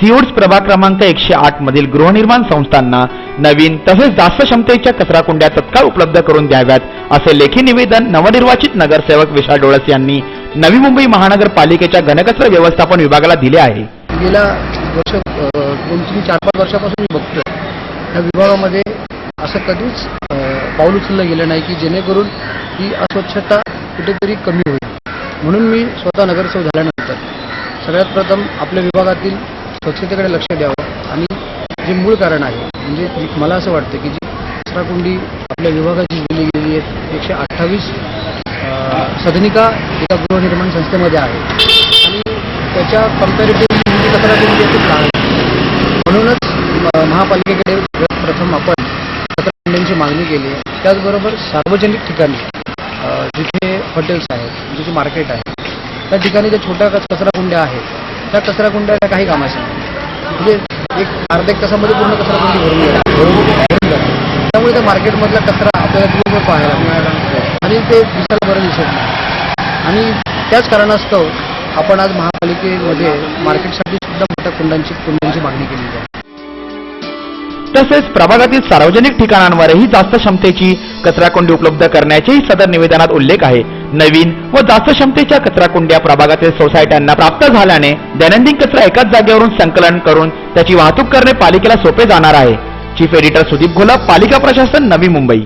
सिओड्स प्रभाग क्रमांक एकशे आठ मधील गृहनिर्माण संस्थांना नवीन तसेच जास्त क्षमतेच्या कचरा कुंड्या तत्काळ उपलब्ध करून द्याव्यात असे लेखी निवेदन नवनिर्वाचित नगरसेवक विशाल डोळस यांनी नवी मुंबई महानगरपालिकेच्या घनकचरा व्यवस्थापन विभागाला दिले आहे. गेल्या वर्ष दोन तीन चार पाच वर्षापासून बघतो या विभागामध्ये असं कधीच पाऊल उचललं गेलं नाही की जेणेकरून ही अस्वच्छता कुठेतरी कमी होईल. म्हणून मी स्वतः नगरसेवक झाल्यानंतर सगळ्यात प्रथम आपल्या विभागातील स्वच्छतेकडे लक्ष द्यावं. आणि जे मूळ कारण आहे म्हणजे मला असं वाटतं की जी कचराकुंडी आपल्या विभागाची दिली गेली आहे एकशे अठ्ठावीस सदनिका एका गृहनिर्माण संस्थेमध्ये आहे. आणि त्याच्या कम्पॅरेटिव्ह म्हणजे कचराकुंडी आहे. लहान म्हणूनच महापालिकेकडे प्रथम आपण कचराकुंड्यांची मागणी केली आहे. त्याचबरोबर सार्वजनिक ठिकाणी जिथे हॉटेल्स आहेत म्हणजे जिथे मार्केट आहे त्या ठिकाणी ज्या छोट्या कचराकुंड्या आहेत त्या कचरा कुंड्याला काही कामाच्या म्हणजे एक अर्ध्या एक तासामध्ये पूर्ण कचरा कुंडी भरून जाते त्यामुळे त्या मार्केटमधला कचरा आपल्याला दिवसभर पाहायला मिळाला आणि ते दिसायला बरं दिसत नाही. आणि त्याच कारणास्तव आपण आज महापालिकेमध्ये मार्केटसाठी सुद्धा मोठ्या कुंडांची कुंड्यांची मागणी केली आहे. तसेच प्रभागातील सार्वजनिक ठिकाणांवरही जास्त क्षमतेची कचराकुंडी उपलब्ध करण्याचेही सदर निवेदनात उल्लेख आहे. नवीन व जास्त क्षमतेच्या कचराकुंड्या प्रभागातील सोसायट्यांना प्राप्त झाल्याने दैनंदिन कचरा एकाच जागेवरून संकलन करून त्याची वाहतूक करणे पालिकेला सोपे जाणार आहे. चीफ एडिटर सुदीप घोलप पालिका प्रशासन नवी मुंबई.